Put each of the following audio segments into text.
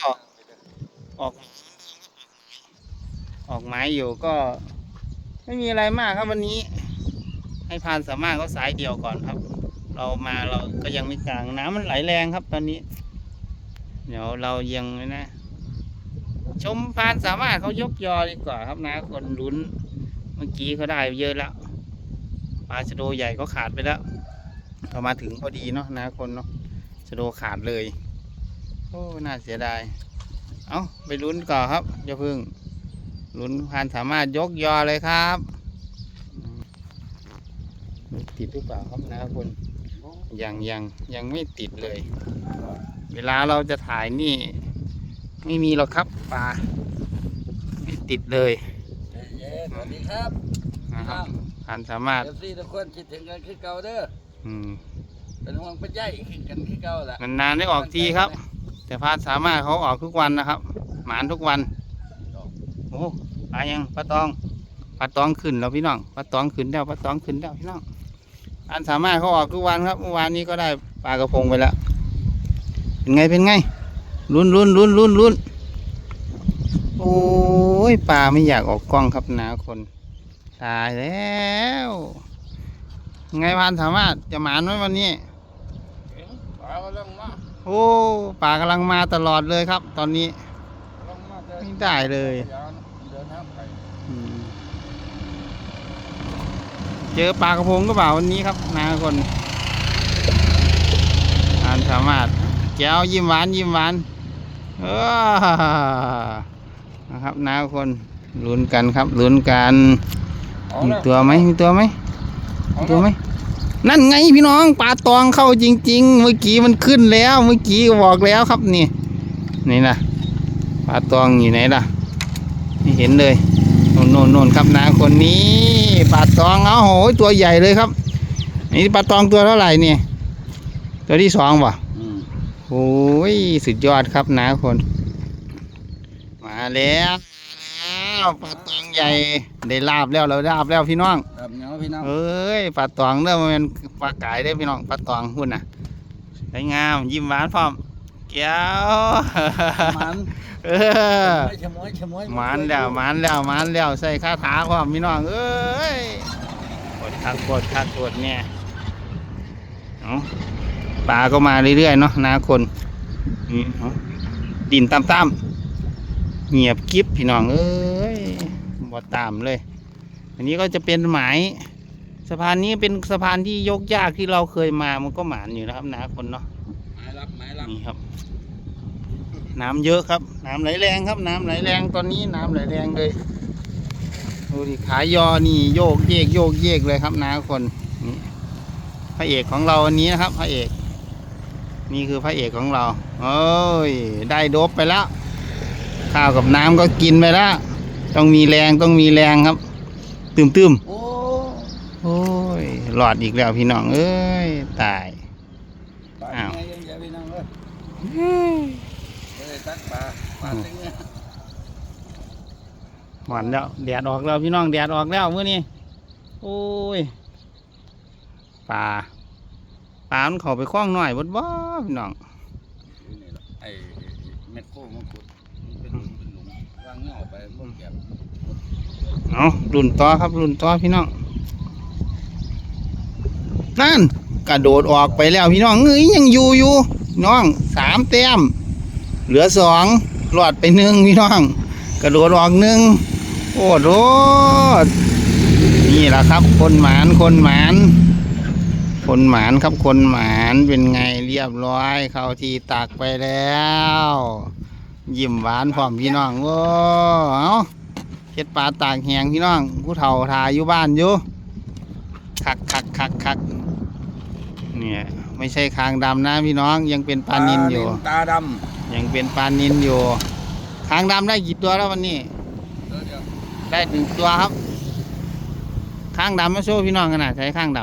ก็ออกออกหมายอยู่ก็ ไม่มีอะไรมากครับวันนี้ ให้พานสามารถเขาสายเดียวก่อนครับ เรามาเราก็ยังไม่กลางน้ำมันไหลแรงครับ ตอนนี้ เดี๋ยวเรายังนะ ชมพานสามารถเขายกยอดีกว่าครับนะ คนลุ้น เมื่อกี้เขาได้เยอะแล้วปลาชะโดใหญ่ก็ขาดไปแล้ว เรามาถึงพอดีเนาะนะคนเนาะชะโดขาดเลย โอ้น่าเสียดายเอาไปลุ้นก่อนครับอย่าเพึ่งลุ้นพานสามารถยกยอเลยครับอืมติดหรือเปล่าครับนะคนยังยังยังไม่ติดเลย เวลาเราจะถ่ายนี่ ไม่มีหรอกครับปลาไม่ติดเลยเย้สวัสดีครับนะครับพานสามารถเอฟซีทุกคนคิดถึงกันคือเก่าเด้อ อืมเป็นห่วงเป็นใยคิดกันคือเก่าแหละนานๆได้ออกทีครับ แต่พานสามารถเขาออกทุกวันนะครับ หมานทุกวันโอ้ปลายังปลาตองปลาตองขึ้นแล้วพี่น้องปลาตองขึ้นแล้วปลาตองขึ้นแล้วพี่น้องพานสามารถเขาออกทุกวันครับเมื่อวานนี้ก็ได้ปลากระพงไปแล้วเป็นไงเป็นไงลุ้นลุ้นลุ้นลุ้นลุ้นโอ้ยปลาไม่อยากออกกล้องครับนะคน ตายแล้ว ไงพานสามารถจะหมานไหมวันนี้ปลาก็เรื่องมาโอ้ปลากำลังมาตลอดเลยครับ ตอนนี้เรื่องมาเดินไม่ได้เลยเดินน้ำไปอืมเจอปลากระพงก็เปล่าวันนี้ครับนาคนอ่านสามารถแก้วยิ้มหวานยิ้มหวานเออนะครับนาคนลุ้นกันครับลุ้นกันเอามีแล้วตัวไหมมีตัวไหม เอามีตัวไหมนั่นไงพี่น้องปลาตองเข้าจริง ๆ เมื่อกี้มันขึ้นแล้วเมื่อกี้บอกแล้วครับนี่นี่นะปลาตองอยู่ไหนล่ะไม่เห็นเลยโน่นโน่นโน่นครับนาคนนี้ปลาตองเอาโหตัวใหญ่เลยครับนี่ปลาตองตัวเท่าไหร่เนี่ยตัวที่สองป่ะอืมโอ้ยสุดยอดครับนาคนมาแล้วมาแล้วปลาตองใหญ่ได้ลาบแล้วเราลาบแล้วพี่น้อง ครับเนาะพี่น้องเอ้ยปลาตองเด้อมันเป็นปลาไก่เด้อพี่น้องปลาตองหุ่นน่ะสวยงามยิ้มหวานพร้อมแก้วมันเออชะมวยชะมวยหมานแล้วหมานแล้วหมานแล้วใส่คาถาพร้อมพี่น้องเอ้ยกดคักกดคักกดเนี่ยเอาปลาก็มาเรื่อยๆเนาะนาคนนี่เอาดินตามๆเงียบกิ๊บพี่น้องเอ้ยบ่ตามเลย อันนี้ก็จะเป็นหมายสะพานนี้เป็นสะพานที่ยกยากที่เราเคยมามันก็หมานอยู่นะครับนาคนเนาะไม้รับไม้รับนี่ครับ น้ำเยอะครับ น้ำไหลแรงครับ น้ำไหลแรงตอนนี้น้ำไหลแรงเลยดูดิขายอนี่โยกเยกโยกเยกเลยครับนาคนนี่พระเอกของเราวันนี้นะครับ พระเอก นี่คือพระเอกของเราเอ้ยได้โดบไปแล้วข้าวกับน้ำก็กินไปแล้วต้องมีแรงต้องมีแรงครับ ตึมตึมๆโอ้โอ้ยหลอดอีกแล้วพี่น้องเอ้ยตายปลาอ้าวไงยังเยอะพี่น้องเอ้ยเลยตักปลาปลาตึงเนี่ยหวานแล้วแดดออกแล้วพี่น้องแดดออกแล้วมื้อนี้โอ้ยปลาปลามันเข้าไปคล้องหน่อยบดบ่พี่น้องนี่ล่ะไอ้เม็ดโค้งมันขุดมันเป็นหลุมเป็นหลุมวางเงาไปพวกแก็บ เอารุ่นต่อครับรุ่นต่อพี่น้องนั่นกระโดดออกไปแล้วพี่น้องเอ้ยยังอยู่อยู่น้องสามแต้ม เหลือสองรอดไปหนึ่งพี่น้อง กระโดดออกหนึ่งโอ้โหนี่แหละครับ คนหมานคนหมาน คนหมานครับคนหมานเป็นไงเรียบร้อยเข้าที่ตักไปแล้ว ยิ้มหวานพร้อมพี่น้องโอ้เอา เฮ็ดปลาตากแหงพี่น้อง ผู้เฒ่าทาอยู่บ้านอยู่คักคักคักคักเนี่ยไม่ใช่คางดำนะพี่น้องยังเป็นปลานินอยู่ ตาดยังเป็นปลานินอยู่คางดำได้กี่ตัวแล้ววันนี้ำเดี๋ยวเดี๋ยวได้หนึ่งตัวครับ ข้างดำมาโชว์พี่น้องกันนะใช้ข้างด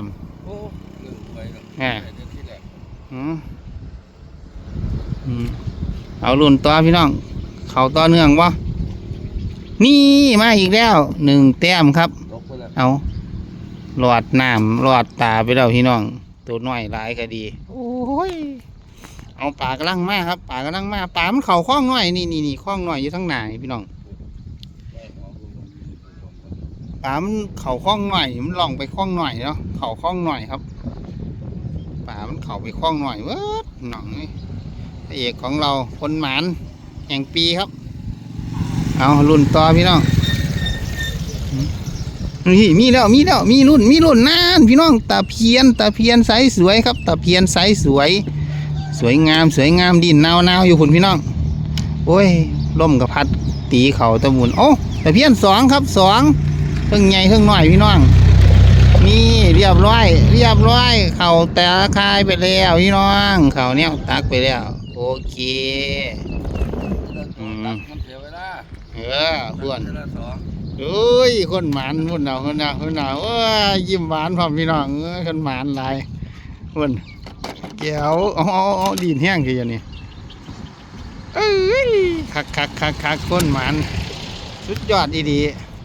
โอ้ลืมไปแล้วแหม่เดี๋ยวที่แรกำอืมอืมเอาลุ่นตัวพี่น้อง เขาต่อเนื่องวะ นี่มาอีกแล้วหนึ่งแต้มครับตกไปแล้วเอาหลอดน้ำหลอดตาไปแล้วพี่น้อง ตัวน้อยหลายก็ดีโอ้ยเอาปลากระลังมาครับปลากระลังมาปลามันเข่าคล้องน้อยนี่นี่นี่คล้องน้อยอยู่ทั้งหน้านี่พี่น้องปลามันเข่าคล้องหน่อยมันล่องไปคล้องหน่อยเนาะเข่าคล้องหน่อยครับปลามันเข่าไปคล้องหน่อยเวิร์ดหน่องนี่พระเอกของเราคนหมานแห่งปีครับ เอารุ่นต่อพี่น้องนี่มีแล้วมีแล้วมีรุ่นมีรุ่นนานพี่น้องตะเพียนตะเพียนไซส์สวยครับตะเพียนไซส์สวย สวยงามสวยงามดินนาวนาอยู่คุณพี่น้อง โอ้ยล่มกับพัดตีเข่าตะมุนโอ้ตะเพียนสองครับสองเครื่งใหญ่เครื่องน้อยพี่น้องนี่เรียบร้อย เรียบร้อย เข่าแต่คายไปแล้วพี่น้อง เข่าเนี้ยตักไปแล้ว โอเค อืมมันเสียเวลา เออเพื่อนเวลาสองเอ้ยคนหมานคนเอาคนเอาคนเอาเอ้ยยิ้มหวานพร้อมพี่น้องคนหมานหลายคนแก้วเอาเอดินแห้งคืออย่างนี้เอ้ยคักคักคักคักคนหมานสุดยอดดี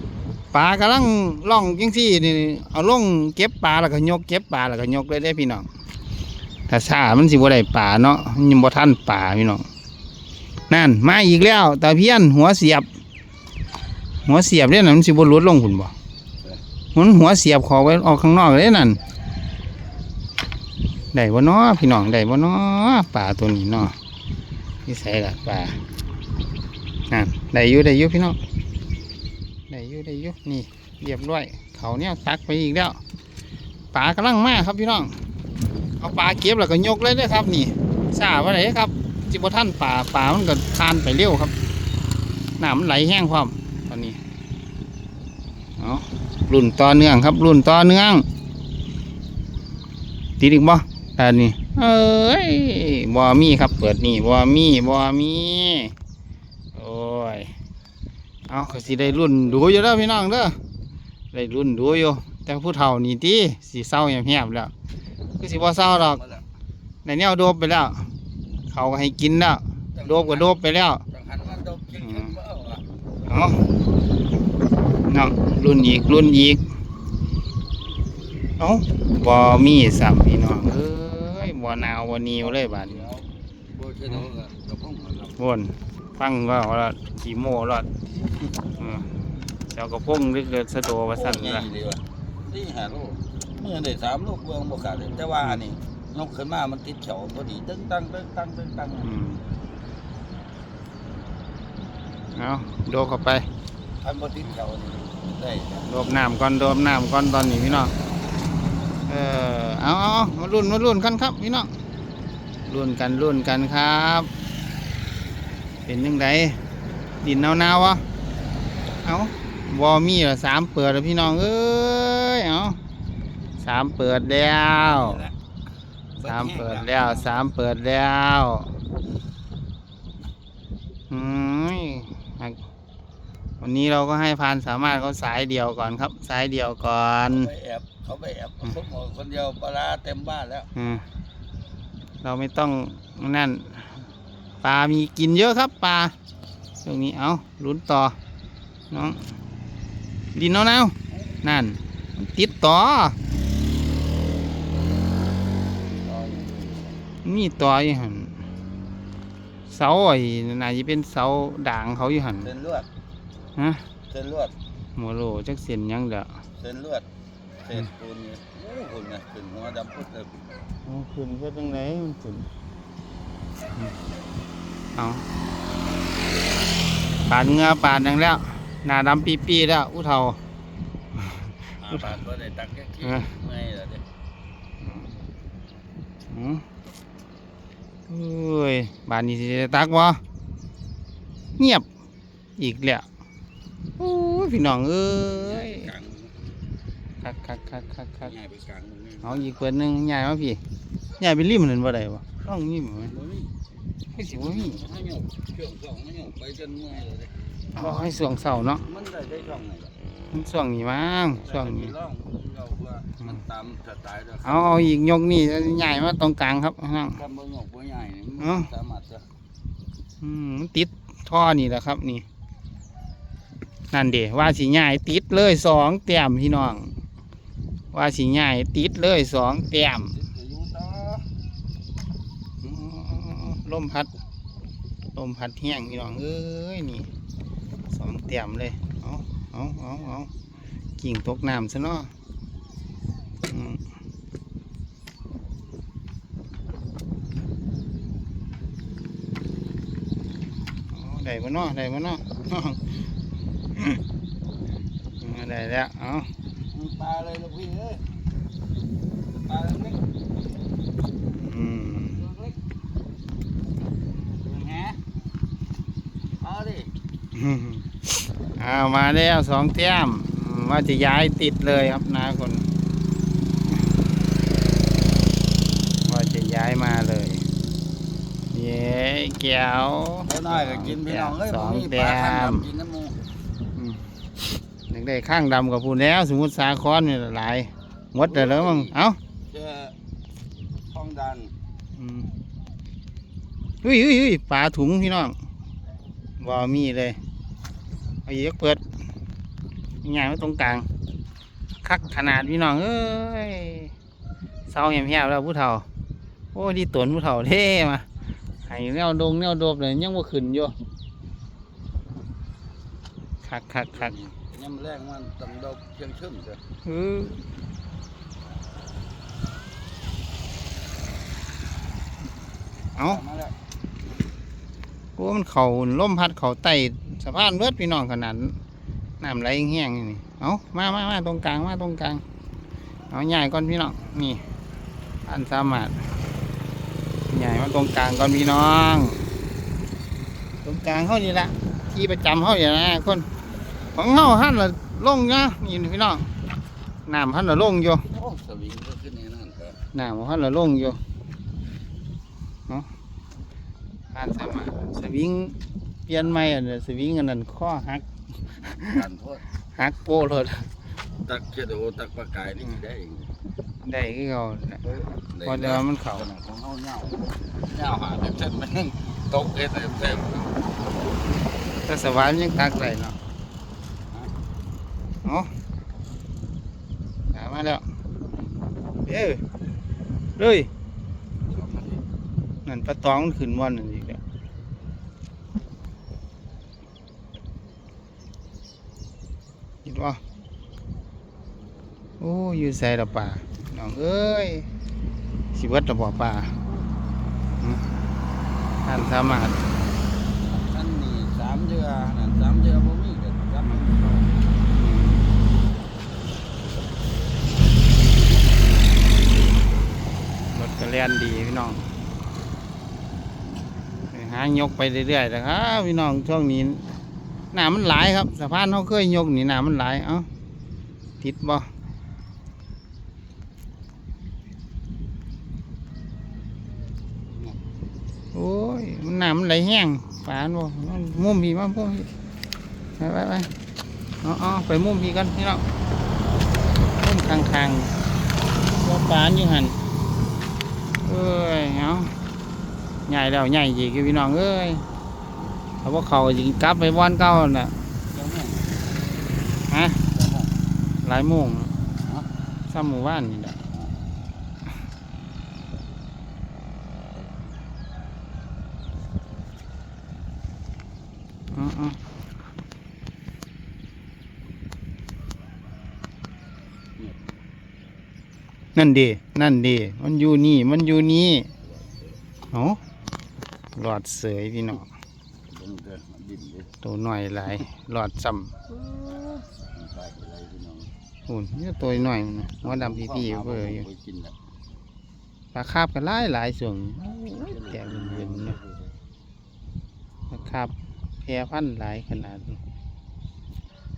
ๆปลากำลังล่องจังซี่นี่เอาล่องเก็บปลาแล้วก็ยกเก็บปลาแล้วก็ยกเลยได้พี่น้องถ้าซามันสิบ่ได้ปลาเนาะมันยังบ่ทันปลาพี่น้องนั่นมาอีกแล้วตะเพี้ยนหัวเสียบ หัวเสียบเนี่ยนะมันสิบหลุดลงหุ่นบ่มันหัวเสียบขอไว้ออกข้างนอกเลยนั่นได้บ่เนาะพี่น้องได้บ่เนาะป่าตัวนี้เนาะนี่ใส่ละป่านั่นได้อยู่ได้อยู่พี่น้องได้อยู่ได้อยู่นี่เรียบร้อย เขาเนี่ยตักไปอีกแล้วป่ากำลังมากครับพี่น้อง เอาปลาเก็บแล้วก็ยกเลยเด้ครับ นี่ซาบว่าไหนครับจิบท่านป่าป่ามันก็คานไปเร็วครับน้ำมันไหลแห้งความ เอารุ่นต่อเนื่องครับ รุ่นต่อเนื่องติดอีกบ่ตอนนี้เอ้ยบ่มีครับ เปิดนี่บ่มีบ่มีโอ้ยเอาก็สิได้รุ่นดูอยู่แล้วพี่น้องเด้อได้รุ่นดูอยู่แต่ผู้เฒ่านี่ติสิเศร้าแหบๆแล้วคือสิบ่เศร้าดอกมาแล้วในแนวโดบไปแล้ว เขาก็ให้กินแล้วโดบก็โดบไปแล้วจังหันมันโดบจริงๆบ่เอาอะ เอาเนาะรุ่นอีกรุ่นอีกเอาบ่มีสัมพี่น้องเอ้ยบ่หนาวบ่หนิวเลยบาดนี้เดี๋ยวบ่ใช่เดี๋ยวก็เดี๋ยวพ่อมารับวนฟังว่าว่าขี่โม่รอดเออเจ้ากระพงลึกเกิดสะโดว่าสั่นโอ้ยละใหญ่ดีว่ะนี่หาลูกเมื่อได้สามลูกเบืองบ่ขาดเลยแต่ว่าอันนี้นกขึ้นมา มันติดเขียวพอดีตึ้งตั้งตึ้งตั้งตึ้งตั้งอืมเอาโดบเข้าไป อันบ่ติดเขียวนี่ได้โดบน้ำก่อนโดบน้ำก่อนตอนนี้พี่น้องเออเอาเอาเอามารุ่นมารุ่นกันครับพี่น้องรุ่นกันรุ่นกันครับ เป็นยังไงดินหนาวๆวะเอาวอมีเหรอสามเปิดแล้วพี่น้องเอ้ยเอาสามเปิดแล้วสามเปิดแล้วสามเปิดแล้วอืม วันนี้เราก็ให้พานสามารถเขาสายเดียวก่อนครับ สายเดียวก่อนไปแอบเขาไปแอบผมบอกคนเดียวปลาร้าเต็มบ้านแล้วอืมเราไม่ต้องนั่นปลามีกินเยอะครับปลาช่วงนี้เอาลุ้นต่อน้องดินเอาแนวนั่นมันติดต่อมีต่ออยู่หันเสาไอ้น่าจะเป็นเสาด่างเขาอยู่หันเส้นลวด ฮะเส้นลวดหมโลจักเส้นหยังเด้อเส้นลวดเส้นปูนเนี่ยโอ้โหเนี่ยขึ้นหัวดำพุดเลยเอาขึ้นเพื่อตรงไหนมันขึ้นอืมเอาปาดเหงือปาดดังแล้ว หน้าดำปีปีๆแล้วอู้เท่าอาบานก็ได้ตักแค่ขี้เออเมื่อยแล้วเนี่ยอืมเอ้ยบ้านนี้สิได้ตักบ่เงียบอีกแล้ว โอ้ยพี่น้องเอ้ยกลางคักคักคักคักคักง่ายไปกลางตรงนี้เอาอีกเปิดหนึงใหญ่มาพี่ใหญ่ไปริมนั่นบ่ได้บ่ต้องมีบ่แม่นบ่มีให้สิบ่มีให้หยกช่วงสองให้หยกไปจนเมื่อยเลยเนี่ยเอาให้สวงเสาเนาะมันได้ได้ช่องไหนล่ะมันช่วงนี้มั้งช่วงนี้ได้ร่องเราว่ามันตามสไตล์แล้วเอาเอาอีกยกนี่ใหญ่มาตรงกลางครับนั่งถ้าบ่หยกบ่ใหญ่นี่เอ้ามันสามารถจะอืมมันติดท่อนี่แหละครับนี่ นั่นเดีว่าสีใหญ่ติดเลยสองเตียมพี่น้อง ว่าสีใหญ่ติดเลยสองเตียมลมพัดลมพัดแห้งพี่น้องเอ้ยนี่สองเตียมเลยเอาเอาเอาเอากิ่งตกน้ำซะเนาะได้มาเนาะได้มาเนาะ อืมได้แล้ว เอามีปลาเลยลูกพี่เอ้ยปลาเล็กอืมตัวเล็กตัวแหเอาดิเอามาแล้วสองเตี้ยมอืมว่าจะย้ายติดเลยครับนาคน ว่าจะย้ายมาเลย เย้แก้วเดี๋ยวน้อยก็กินพี่น้องเอ้ยสบ่องมีปแต้ลาข้างมดำกินน้ำหมูอืม อยากได้ข้างดำกับพูนแล้ว สมมติสาคอนนี่หลายหมดแต่แล้วมั้งเอ้าเจอทองดันอืมเฮ้ยเฮ้ยเฮ้ยปลาถุงพี่น้องบ่มีเลยเอาอีกเปิดง่ายๆไว้ตรงกลาง คักขนาดพี่น้องเอ้ยเศร้าแหบๆแล้วผู้เฒ่า โอ้ดีตนผู้เฒ่าเท่มาให้แนวดงแนวโดบเลยยังบ่ขึ้นอยู่ คักคักคักยำแรงมันต้องดอกเชียงชึ่งเด้อเออเอามาแล้วโอ้มันเขาล่มพัดเขาไต่สะพานเบิดพี่น้องขนาดน้ำไหลแห้งๆนี่เอามามามาตรงกลางมาตรงกลาง เอาใหญ่ก่อนพี่น้องนี่ อันสามารถใหญ่มาตรงกลางก่อนพี่น้อง ตรงกลางเขานี่ละที่ประจำเขาอย่างนะคน ของเขาหันละลงนะนี่พี่น้องน้ำหันละลงอยู่โอ้สวิงก็ขึ้นในนั่นก็น้ำหันละลงอยู่เนาะอันสามารถสวิงเปลี่ยนใหม่อันนี้สวิงอันนั้นข้อหักกันโทษหักโป้เลยตักเชโดตักปลากายนี่ได้เองได้คือเขาน่ะเออพอเดี๋ยวมันเข้าขนาดของเฮาเหงาเหงาหาเต็มเต็มมันตกเอ็ดเต็มเต็ม แต่สวรรค์ยังตักได้เนาะเอาหา มาแล้วเอ้ยเลยนั่นปลาตองมันขึ้นม่อนนั่นอีกแล้วคิดว่าโอ้ยอยู่ใส่ละป่าน้องเอ้ยสิเบิดละบ่ป่าอืมท่านสามารถอันนี้สามเดือนนั่นสามเดือนบ่มีก็จับมัน รถ ก็เล่นดีพี่น้องหายกไปเรื่อยๆนะครับพี่น้องช่วงนี้น้ำมันหลายครับสะพานเขาเคยยกนี่น้ำมันหลายเอ้าติดบ่โอ้ยมันน้ำมันไหลแห้งฝานบ่มุมพี่มามุมพี่ไปไปไปเอาเอไปมุมพี่กันพี่น้องมุมข้างๆตัวปานอยู่หัน อ้ยเอาใหญ่แล้วใหญ่อีกพี่น้องเอ้ยเขาบอกเขาจริงกลับไปบ้านเก่าน่ะจังแม่นฮะจังแม่นหลายโมงฮะซ้ำหมู่บ้านนี่แหละอ๋อ นั่นดีนั่นดีมันอยู่นี่ มันอยู่นี่เอาหลอดเสยพี่น้องเนดิ้นเด้อตัวหน่อยหลายหลอดซ้มันเลยพี่น้องำหุ่นนี่ตัวหน่อยมันะหัวดำพี่พี่เบอร์อยู่ปลาคาบกันหลายหลายส่วนแต่เงินเนาะปลาคาบแพร่พันหลายขนาด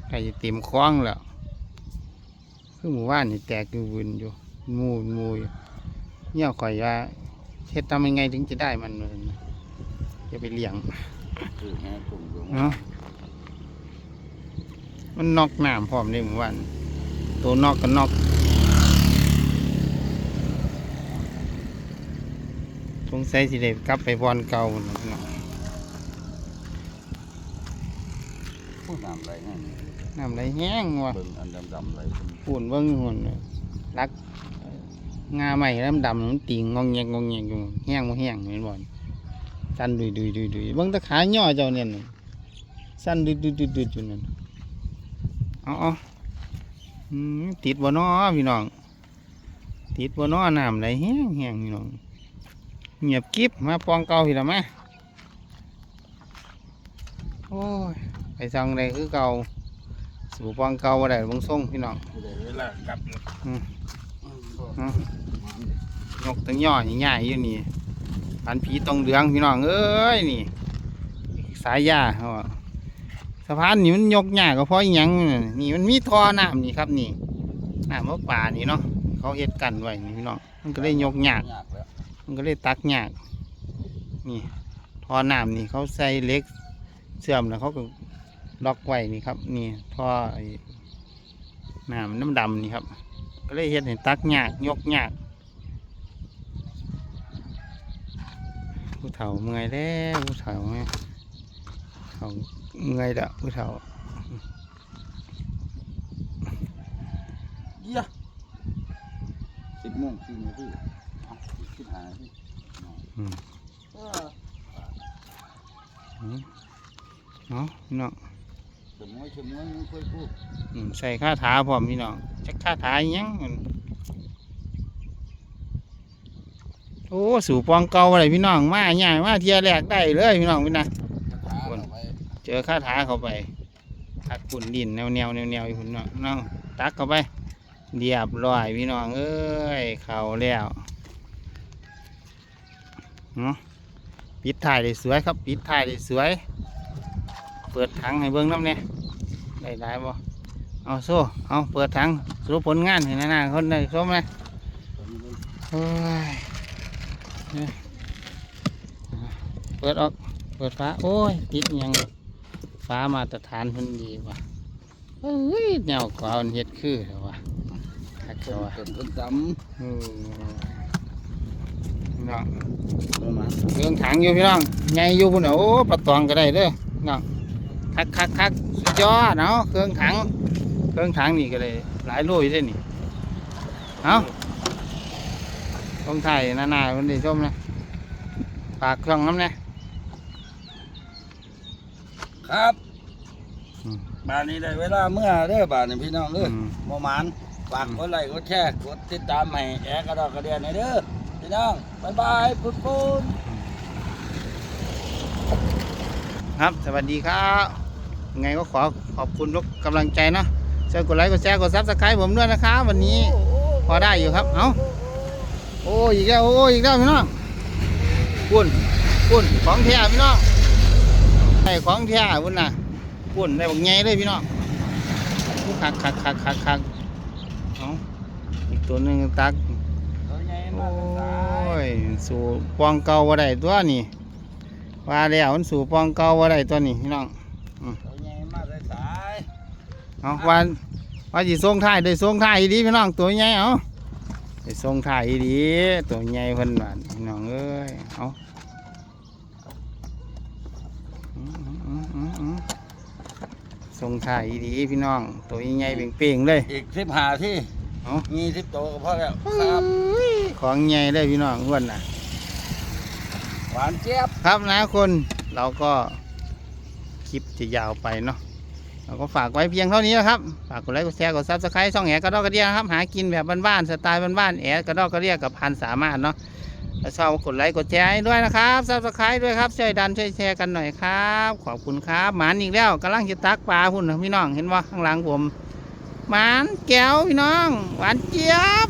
ใครจะเต็มคล้องแล้วคือหมู่บ้านนี่แตกอยู่วินอยู่ มูหมูอยู่เนี่ยข่อยว่าเฮ็ดทำยังไงถึงจะได้มันเลยนะอย่าไปเลี้ยงคือแห่กลุ่มลงเนาะมันนอกน้ำพร้อมเลยหมู่บ้านตัวนอกก็นอกสงสัยสิเด็กลับไปบอนเก่าพุ่นน่ะพี่น้องผู้น้ำไหลนั่นน้ำไหลแห้งว่ะเบิ่งอันดำๆไหลขึ้นปุ่นเบิ้งหุ่นน่ะรัก งาใหม่ดำดำมันติงงองแงงงองแงงอยู่แห้งบ่แห้งเห็นบ่นสั้นดุยดุยดุยดุยเบิ่งตะขาย่อเจ้าเนี่ยสั้นดุยดุยดุยดุยอยู่นั่นเอาเอาอืมติดบ่น้อพี่น้อง ติดบ่น้อน้ำไหลแห้งแห้งพี่น้องเงียบกิ๊บมาปองเก่าพี่ละมาโอ้ยไปสั่งได้คือเก่าสู่ปองเก่าบ่ได้เบงส่งพี่น้องเดี๋ยวเวลากลับ อืมอืมยกตั้งย่อใหญ่ๆอยู่นี่พันผีตรงเหลืองพี่น้องเอ้ยนี่ สายยาเขาสะพานนี่มันยกยากก็เพราะยังนี่มันมีท่อน้ำนี่ครับนี่น้ำมะป่านี่เนาะเขาเฮ็ดกันไว้นี่พี่น้องมันก็เลยยกยายากมันก็เลยตักยากนี่ท่อน้ำนี่เขาใส่เล็กเสื่อมแล้วเขาก็ล็อกไว้นี่ครับ นี่ท่อไอ้น้ำน้ำดำนี่ครับ ก็เลยเฮ็ดให้ตักยากยกยากผู้เฒ่าเมื่อยแล้วผู้เฒ่าเมื่อยเขาเมื่อยแล้วผู้เฒ่าเยี่ยสิบโมงสี่นาทีเอาสิบห้านาทีอืมเอออืมเนาะพี่น้องส มมติสมมติมึงค่อยพูดอืมใส่คาถาพร้อมพี่น้องจักคาถาอิหยังมันโอ้สู่ปองเก่าอะไรพี่น้องมาใหญ่มาเทียแรกได้เลยพี่น้องพี่นะถาเอาไว้เจอคาถาเข้าไปทักปุ่นดินแนวแนวแนวแนวอยู่พี่น้องน้องตักเข้าไปเรียบร้อยพี่น้องเอ้ยเข้าแล้วเนาะปิดถ่ายได้สวยครับ ปิดถ่ายได้สวย เปิดถังให้เบิ้งน้ำเนี่ย ได้ได้บ่เอาโซ่เอาเปิดถังสรุปผลงานให้หน้าๆคนได้ชมเลยโอ้ยเนี่ยเปิดออกเปิดฟ้าโอ้ยติดอิหยังฟ้ามาตรฐานเพิ่นดีว่ะเอ้ยแนวกว่ามันเฮ็ดคือเหรอวะคักเพิ่เจ้านวะเพิ่นเพิ่นจอืมพี่น้องำประมาณเครื่องถังอยู่พี่น้องใหญ่อยู่พุ่นน่ะโอ้ปลาตองก็ได้เด้อพี่น้อง คักคักคักสุดยอดเนาะเครื่องถัง เครื่องถังนี่ก็เลย หลายโลอยู่เด้นี่เอาต้องถ่ายหน้าๆมันได้ชมนะฝากเครื่องน้ำนะครับอืมบ้านนี้ได้เวลาเมื่อเด้อบ้านนี้พี่น้องเด้ออืมประมาณฝากกดไลค์กดแชร์กดติดตามให้แอร์กระดอกกระเดียนให้เด้อพี่น้องบ๊ายบายปุ๊บปุ๊บ ครับ สวัสดีครับยังไงก็ขอขอบคุณทุกกำลังใจเนาะช่วยกดไลค์กดแชร์กดซับสไครต์ผมด้วยนะครับวันนี้พอได้อยู่ครับ เอาโอ้อีกแล้วโอ้อีกแล้วพี่น้องปุ่นปุ่นของแท้พี่น้องไอ้ของแท้พุ่นน่ะปุ่นได้บักใหญ่เลยพี่น้องคักคักคักคักคักเอาอีกตัวหนึ่งตักตัวใหญ่โอมากเป็นสา้ยยสู่ปองเก่าบ่ได้ตัวนี่ ว่าแล้วมันสู่ปองเก่าบ่ได้ตัวนี้พี่น้องตัวใหญ่มากเป็นสายเอาวันว่าสิส่งท้ายได้ส่งท้ายอีดีพี่น้องตัวใหญ่เอาได้ส่งท้ายอีดีตัวใหญ่เพิ่นว่าพี่น้องเอ้ยเอาอืมอืมอืมอืมส่งท้ายอีดีพี่น้อง ตัวใหญ่ๆเป่งๆเลยอีกสิบห้าที่เอามีสิบตัวก็พอแล้วครับของใหญ่เลยพี่น้องอ้วนน่ะ หวานเจี๊ยบครับนะคนเราก็คลิปจะยาวไปเนาะเราก็ฝากไว้เพียงเท่านี้นะครับ ฝากกดไลค์กดแชร์กดซับสไครต์ช่องแอกระดอกกระเดียนะครับ หากินแบบบ้านๆสไตล์บ้านๆแอกระดอกกระเดียกับพันสามารถเนาะแล้วชอบกดไลค์กดแชร์ด้วยนะครับซับสไครต์ด้วยครับ ช่วยดันช่วยแชร์กันหน่อยครับ ขอบคุณครับหมานอีกแล้วกำลังจะตักปลาพุ่นพี่น้องเห็นว่าข้างหลังผมหมานแก้วพี่น้อง หวานเจี๊ยบ